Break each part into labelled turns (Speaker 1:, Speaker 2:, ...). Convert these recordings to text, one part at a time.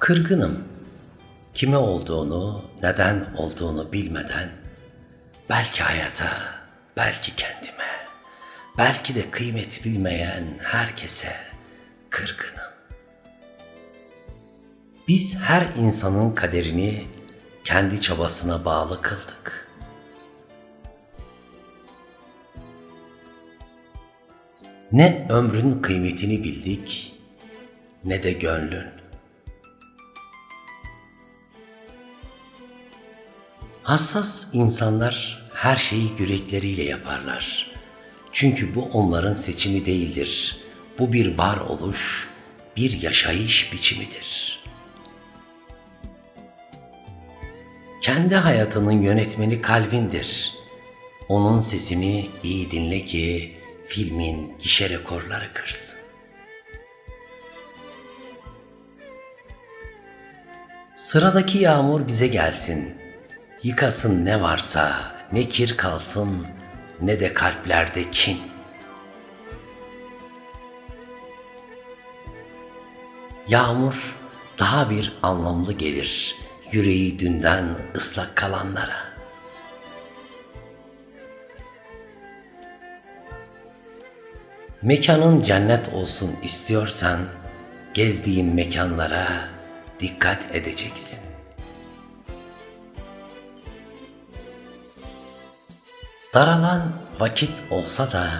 Speaker 1: Kırgınım. Kime olduğunu, neden olduğunu bilmeden belki hayata, belki kendime, belki de kıymet bilmeyen herkese kırgınım. Biz her insanın kaderini kendi çabasına bağlı kıldık. Ne ömrün kıymetini bildik, ne de gönlün. Hassas insanlar her şeyi yürekleriyle yaparlar. Çünkü bu onların seçimi değildir. Bu bir varoluş, bir yaşayış biçimidir. Kendi hayatının yönetmeni kalbindir. Onun sesini iyi dinle ki filmin gişe rekorları kırsın. Sıradaki yağmur bize gelsin. Yıkasın ne varsa, ne kir kalsın, ne de kalplerde kin. Yağmur daha bir anlamlı gelir yüreği dünden ıslak kalanlara. Mekanın cennet olsun istiyorsan gezdiğin mekanlara dikkat edeceksin. Daralan vakit olsa da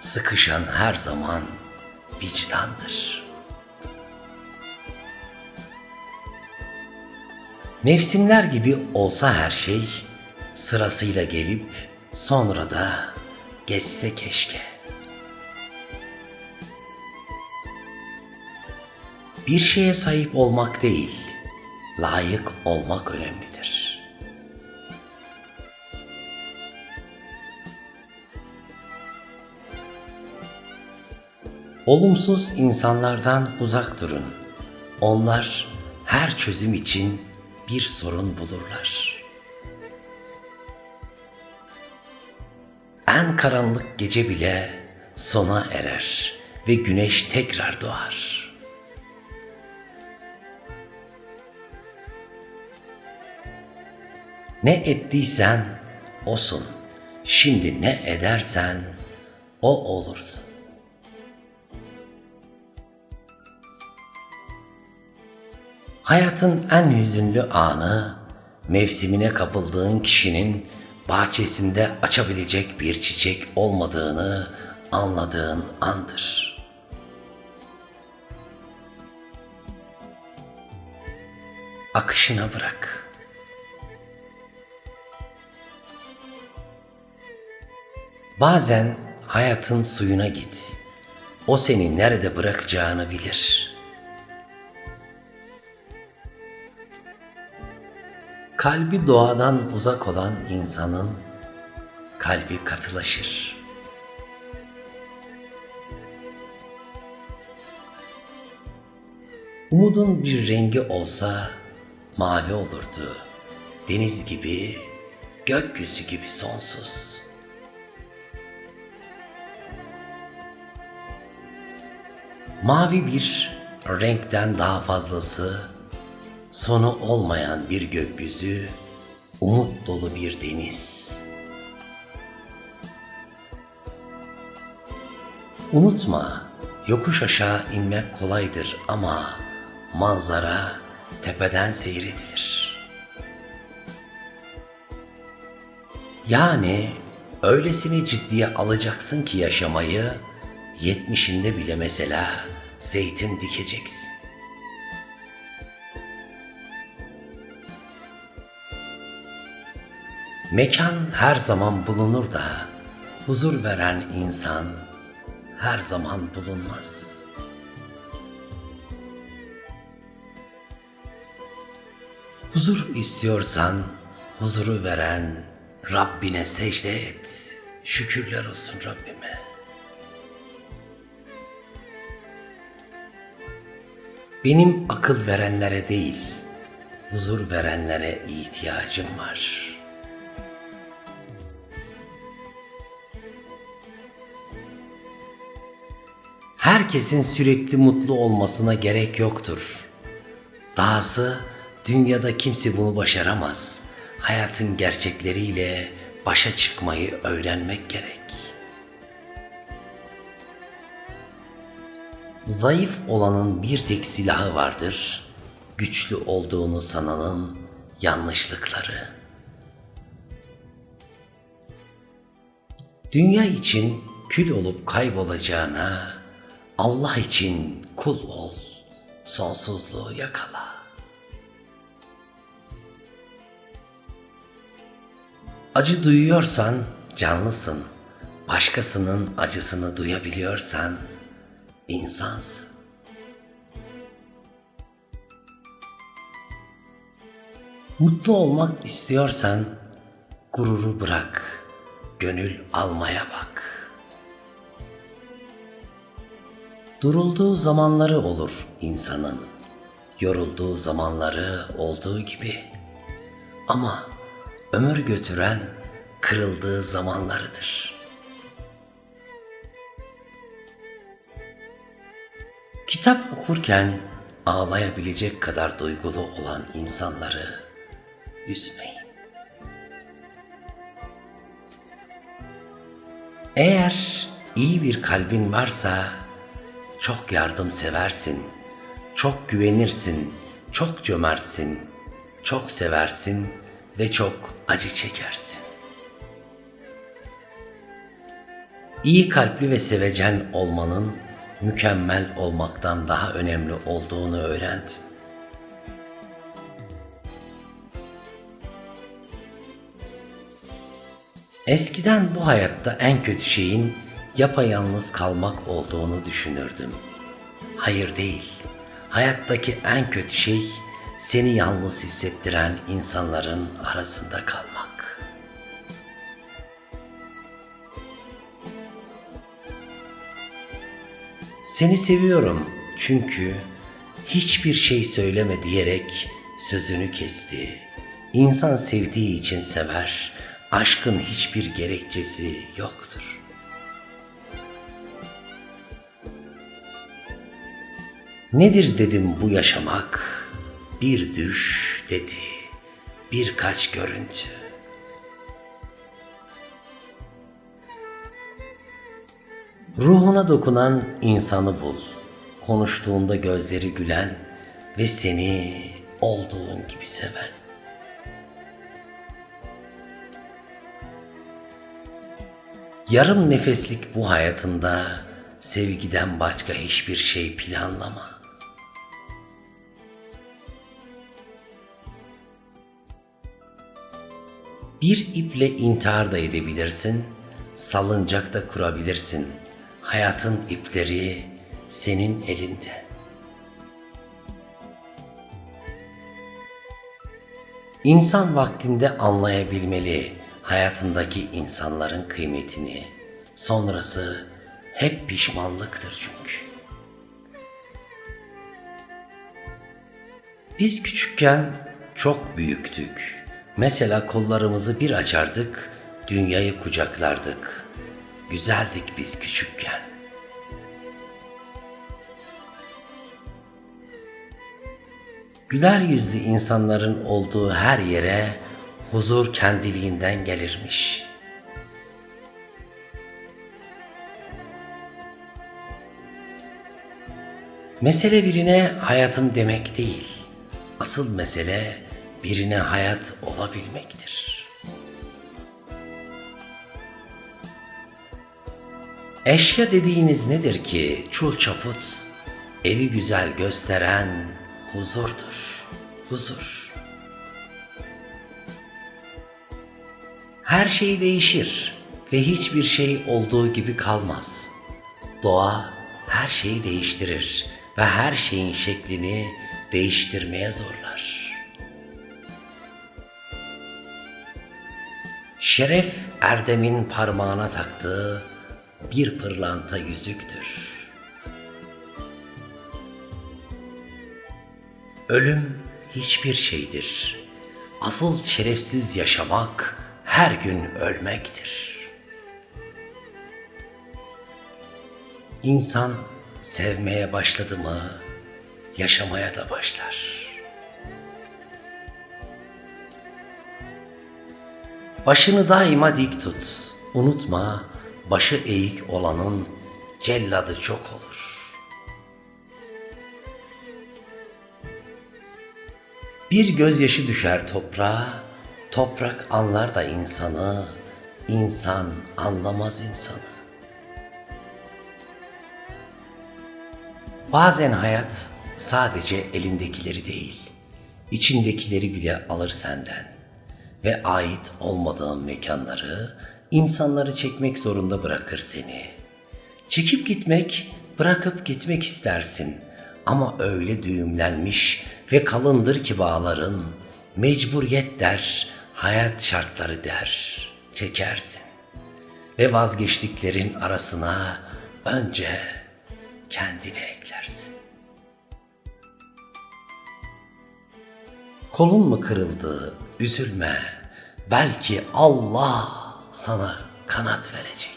Speaker 1: sıkışan her zaman vicdandır. Mevsimler gibi olsa her şey sırasıyla gelip sonra da geçse keşke. Bir şeye sahip olmak değil, layık olmak önemlidir. Olumsuz insanlardan uzak durun. Onlar her çözüm için bir sorun bulurlar. En karanlık gece bile sona erer ve güneş tekrar doğar. Ne ettiysen osun. Şimdi ne edersen o olursun. Hayatın en hüzünlü anı mevsimine kapıldığın kişinin bahçesinde açabilecek bir çiçek olmadığını anladığın andır. Akışına bırak. Bazen hayatın suyuna git. O seni nerede bırakacağını bilir.'' Kalbi doğadan uzak olan insanın kalbi katılaşır. Umudun bir rengi olsa mavi olurdu. Deniz gibi, gökyüzü gibi sonsuz. Mavi bir renkten daha fazlası sonu olmayan bir gökyüzü, umut dolu bir deniz. Unutma, yokuş aşağı inmek kolaydır ama manzara tepeden seyredilir. Yani öylesini ciddiye alacaksın ki yaşamayı, yetmişinde bile mesela zeytin dikeceksin. Mekan her zaman bulunur da huzur veren insan her zaman bulunmaz. Huzur istiyorsan huzuru veren Rabbine secde et. Şükürler olsun Rabbime. Benim akıl verenlere değil, huzur verenlere ihtiyacım var.'' Herkesin sürekli mutlu olmasına gerek yoktur. Dahası dünyada kimse bunu başaramaz. Hayatın gerçekleriyle başa çıkmayı öğrenmek gerek. Zayıf olanın bir tek silahı vardır. Güçlü olduğunu sananın yanlışlıkları. Dünya için kül olup kaybolacağına Allah için kul ol, sonsuzluğu yakala. Acı duyuyorsan canlısın. Başkasının acısını duyabiliyorsan insansın. Mutlu olmak istiyorsan gururu bırak. Gönül almaya bak. Durulduğu zamanları olur insanın. Yorulduğu zamanları olduğu gibi. Ama ömür götüren kırıldığı zamanlarıdır. Kitap okurken ağlayabilecek kadar duygulu olan insanları üzmeyin. Eğer iyi bir kalbin varsa çok yardımseversin, çok güvenirsin, çok cömertsin, çok seversin ve çok acı çekersin. İyi kalpli ve sevecen olmanın mükemmel olmaktan daha önemli olduğunu öğrendim. Eskiden bu hayatta en kötü şeyin yapayalnız kalmak olduğunu düşünürdüm. Hayır değil. Hayattaki en kötü şey seni yalnız hissettiren insanların arasında kalmak. Seni seviyorum çünkü hiçbir şey söyleme diyerek sözünü kesti. İnsan sevdiği için sever. Aşkın hiçbir gerekçesi yoktur. Nedir dedim bu yaşamak? Bir düş dedi, birkaç görüntü. Ruhuna dokunan insanı bul. Konuştuğunda gözleri gülen ve seni olduğun gibi seven. Yarım nefeslik bu hayatında sevgiden başka hiçbir şey planlama. Bir iple intihar da edebilirsin, salıncak da kurabilirsin. Hayatın ipleri senin elinde. İnsan vaktinde anlayabilmeli hayatındaki insanların kıymetini. Sonrası hep pişmanlıktır çünkü. Biz küçükken çok büyüktük. Mesela kollarımızı bir açardık, dünyayı kucaklardık. Güzeldik biz küçükken. Güler yüzlü insanların olduğu her yere huzur kendiliğinden gelirmiş. Mesele birine hayatım demek değil. Asıl mesele birine hayat olabilmektir. Eşya dediğiniz nedir ki çul çaput, evi güzel gösteren huzurdur, huzur. Her şey değişir ve hiçbir şey olduğu gibi kalmaz. Doğa her şeyi değiştirir ve her şeyin şeklini değiştirmeye zorlar. Şeref Erdem'in parmağına taktığı bir pırlanta yüzüktür. Ölüm hiçbir şeydir. Asıl şerefsiz yaşamak her gün ölmektir. İnsan sevmeye başladı mı yaşamaya da başlar. Başını daima dik tut. Unutma, başı eğik olanın celladı çok olur. Bir gözyaşı düşer toprağa, toprak anlar da insanı, insan anlamaz insanı. Bazen hayat sadece elindekileri değil, içindekileri bile alır senden ve ait olmadığın mekanları, insanları çekmek zorunda bırakır seni. Çekip gitmek, bırakıp gitmek istersin ama öyle düğümlenmiş ve kalındır ki bağların, mecburiyet der, hayat şartları der, çekersin. Ve vazgeçtiklerin arasına önce kendini eklersin. Kolun mu kırıldı? Üzülme. Belki Allah sana kanat verecek.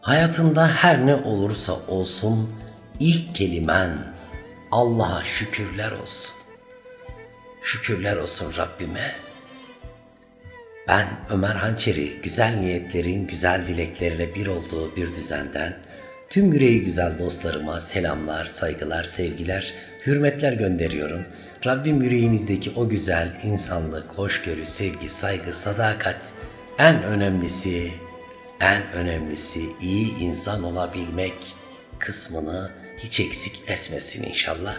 Speaker 1: Hayatında her ne olursa olsun ilk kelimen Allah'a şükürler olsun. Şükürler olsun Rabbime. Ben Ömer Hançeri güzel niyetlerin güzel dileklerle bir olduğu bir düzenden tüm yüreği güzel dostlarıma selamlar, saygılar, sevgiler, hürmetler gönderiyorum. Rabbim yüreğinizdeki o güzel insanlık, hoşgörü, sevgi, saygı, sadakat en önemlisi, en önemlisi iyi insan olabilmek kısmını hiç eksik etmesin inşallah.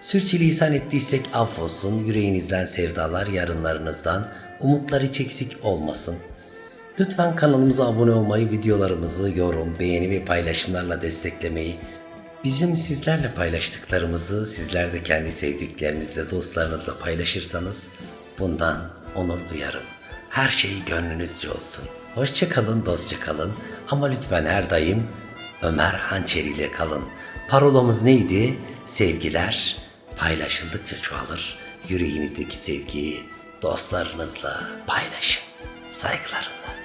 Speaker 1: Sürçülisan ettiysek affolsun, yüreğinizden sevdalar, yarınlarınızdan umutlar hiç eksik olmasın. Lütfen kanalımıza abone olmayı, videolarımızı yorum, beğeni ve paylaşımlarla desteklemeyi, bizim sizlerle paylaştıklarımızı sizler de kendi sevdiklerinizle, dostlarınızla paylaşırsanız bundan onur duyarım. Her şey gönlünüzce olsun. Hoşça kalın, dostça kalın ama lütfen her daim Ömer Hançeri ile kalın. Parolamız neydi? Sevgiler paylaşıldıkça çoğalır. Yüreğinizdeki sevgiyi dostlarınızla paylaşın. Saygılarımla.